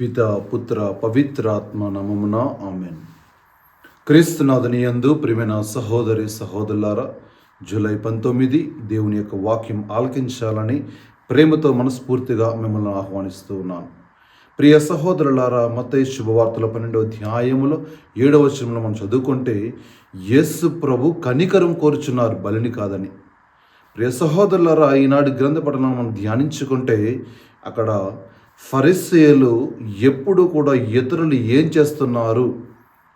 పిత పుత్ర పవిత్రాత్మ నమమున ఆమెన్. క్రీస్తునాథుని యందు ప్రియమైన సహోదరి సహోదరులారా జూలై పంతొమ్మిది దేవుని యొక్క వాక్యం ఆలకించాలని ప్రేమతో మనస్ఫూర్తిగా మిమ్మల్ని ఆహ్వానిస్తూ ఉన్నాను. ప్రియ సహోదరులారా మత శుభవార్తల పన్నెండవ అధ్యాయములో ఏడవ వచనంలో మనం చదువుకుంటే యేసు ప్రభు కనికరం కోరుచున్నారు బలిని కాదని. ప్రియ సహోదరులారా ఈనాడు గ్రంథ పఠనం మనం ధ్యానించుకుంటే అక్కడ ఫరిస్సేలు ఎప్పుడు కూడా ఇతరులు ఏం చేస్తున్నారు?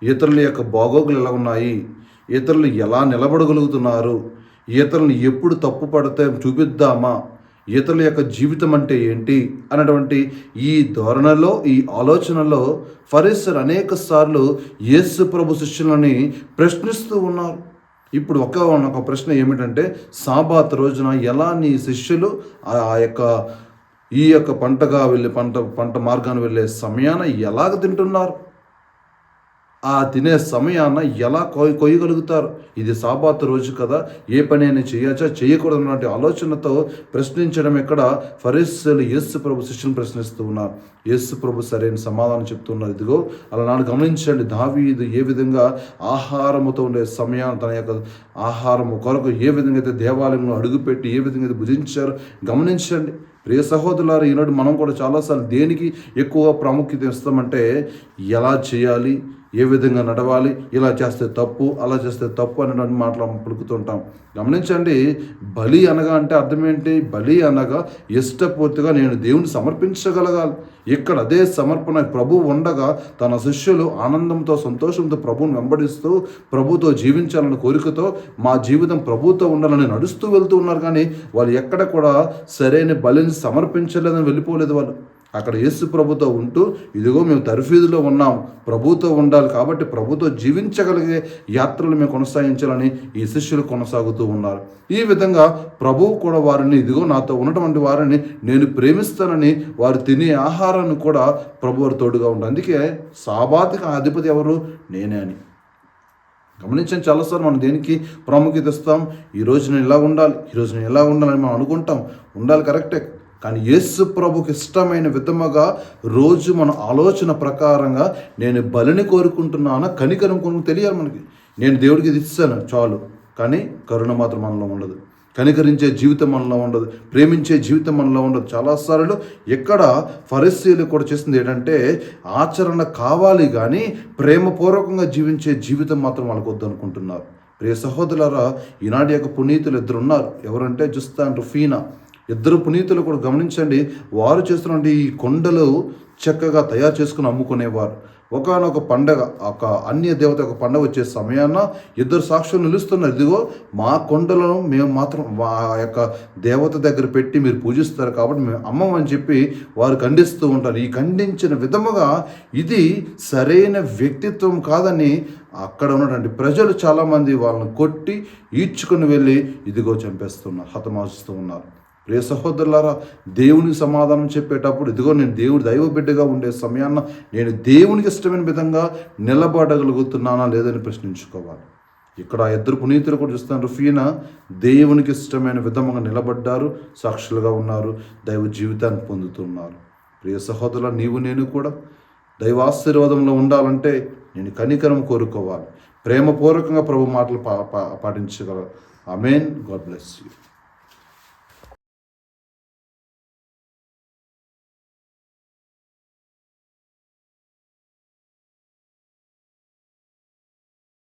ఇతరుల యొక్క బాగోగులు ఎలా ఉన్నాయి? ఇతరులు ఎలా నిలబడగలుగుతున్నారు? ఇతరులను ఎప్పుడు తప్పు పడితే చూపిద్దామా? ఇతరుల యొక్క జీవితం అంటే ఏంటి? అన్నటువంటి ఈ ధోరణలో ఈ ఆలోచనలో ఫరీసర్ అనేక సార్లు యేసు ప్రభు శిష్యులని ప్రశ్నిస్తూ ఉన్నారు. ఇప్పుడు ఒక ఒక ప్రశ్న ఏమిటంటే సాబాత్ రోజున ఎలా నీ శిష్యులు ఆ యొక్క ఈ యొక్క పంటగా వెళ్ళే పంట పంట మార్గాన్ని వెళ్ళే సమయాన ఎలాగ తింటున్నారు? ఆ తినే సమయాన ఎలా కొయ్య కొయ్యగలుగుతారు? ఇది సాబాత్ రోజు కదా ఏ పని అయినా చేయొచ్చా? చేయకూడదు అన్నటువంటి ఆలోచనతో ప్రశ్నించడం ఇక్కడ ఫరిస్సులు యేసు ప్రభు శిష్యులు ప్రశ్నిస్తూ ఉన్నారు. యేసు ప్రభు సరైన సమాధానం చెప్తున్నారు. ఇదిగో అలా నాడు గమనించండి. దావీదు ఏ విధంగా ఆహారముతో ఉండే సమయాన్ని తన యొక్క ఆహారము కొరకు ఏ విధంగా అయితే దేవాలయంలో అడుగుపెట్టి ఏ విధంగా అయితే భుజించారు గమనించండి. ప్రియ సహోదరులారు ఈనాడు మనం కూడా చాలాసార్లు దేనికి ఎక్కువ ప్రాముఖ్యత ఇస్తామంటే ఎలా చేయాలి ఏ విధంగా నడవాలి ఇలా చేస్తే తప్పు అలా చేస్తే తప్పు అని మాటలు పలుకుతుంటాం. గమనించండి బలి అనగా అంటే అర్థం ఏంటి? బలి అనగా ఇష్టపూర్తిగా నేను దేవుని సమర్పించగలగాలి. ఇక్కడ అదే సమర్పణ ప్రభు ఉండగా తన శిష్యులు ఆనందంతో సంతోషంతో ప్రభువుని వెంబడిస్తూ ప్రభుతో జీవించాలన్న కోరికతో మా జీవితం ప్రభుతో ఉండాలని నడుస్తూ వెళ్తూ ఉన్నారు కానీ వాళ్ళు ఎక్కడ కూడా సరైన బలిని సమర్పించలేదని వెళ్ళిపోలేదు వాళ్ళు. అక్కడ యేసు ప్రభుతో ఉంటూ ఇదిగో మేము తర్ఫీదులో ఉన్నాం ప్రభుతో ఉండాలి కాబట్టి ప్రభుతో జీవించగలిగే యాత్రలు మేము కొనసాగించాలని ఈ శిష్యులు కొనసాగుతూ ఉన్నారు. ఈ విధంగా ప్రభువు కూడా వారిని ఇదిగో నాతో ఉన్నటువంటి వారిని నేను ప్రేమిస్తానని వారు తినే ఆహారాన్ని కూడా ప్రభు వారి తోడుగా ఉంటారు అందుకే సాబాతిక అధిపతి ఎవరు? నేనే అని. గమనించండి చాలాసార్లు మనం దేనికి ప్రాముఖ్యత ఇస్తాం? ఈ రోజు నేను ఇలా ఉండాలి ఈ రోజు నేను ఎలా ఉండాలని మనం అనుకుంటాం. ఉండాలి కరెక్టే. కానీ యేసు ప్రభుకి ఇష్టమైన విధముగా రోజు మన ఆలోచన ప్రకారంగా నేను బలిని కోరుకుంటున్నానా కనికరం కొను తెలియాలి మనకి. నేను దేవుడికి ఇది ఇస్తాను చాలు. కానీ కరుణ మాత్రం మనలో ఉండదు. కనికరించే జీవితం మనలో ఉండదు. ప్రేమించే జీవితం మనలో ఉండదు. చాలాసార్లు ఎక్కడ ఫరిస్సీలు కూడా చేసింది ఏంటంటే ఆచరణ కావాలి కానీ ప్రేమపూర్వకంగా జీవించే జీవితం మాత్రం వాళ్ళకు వద్దనుకుంటున్నారు. ప్రియ సహోదరులారా ఈనాటి యొక్క పునీతులు ఇద్దరు ఉన్నారు ఎవరంటే జుస్తాన్ రుఫీనా. ఇద్దరు పునీతులు కూడా గమనించండి. వారు చేస్తున్నటువంటి ఈ కొండలు చక్కగా తయారు చేసుకుని అమ్ముకునేవారు. ఒకనొక పండగ ఒక అన్య దేవత ఒక పండగ వచ్చే సమయాన ఇద్దరు సాక్షులు నిలుస్తున్నారు. ఇదిగో మా కొండలను మేము మాత్రం ఆ యొక్క దేవత దగ్గర పెట్టి మీరు పూజిస్తారు కాబట్టి మేము అమ్మమని చెప్పి వారు ఖండిస్తూ ఉంటారు. ఈ ఖండించిన విధముగా ఇది సరైన వ్యక్తిత్వం కాదని అక్కడ ఉన్నటువంటి ప్రజలు చాలామంది వాళ్ళని కొట్టి ఈడ్చుకుని వెళ్ళి ఇదిగో చంపేస్తున్నారు హతమారుస్తూ ఉన్నారు. ప్రియ సహోదరులారా దేవునికి సమాధానం చెప్పేటప్పుడు ఇదిగో నేను దేవుడి దైవ బిడ్డగా ఉండే సమయాన్న నేను దేవునికి ఇష్టమైన విధంగా నిలబడగలుగుతున్నానా లేదని ప్రశ్నించుకోవాలి. ఇక్కడ ఇద్దరు పునీతులు కూడా చూస్తున్నారు. రుఫీనా దేవునికి ఇష్టమైన విధంగా నిలబడ్డారు సాక్షులుగా ఉన్నారు దైవ జీవితాన్ని పొందుతున్నారు. ప్రియ సహోదరుల నీవు నేను కూడా దైవ ఆశీర్వాదంలో ఉండాలంటే నేను కనికరం కోరుకోవాలి. ప్రేమపూర్వకంగా ప్రభు మాటలు పా పా- పాటించగల. Amen God bless you.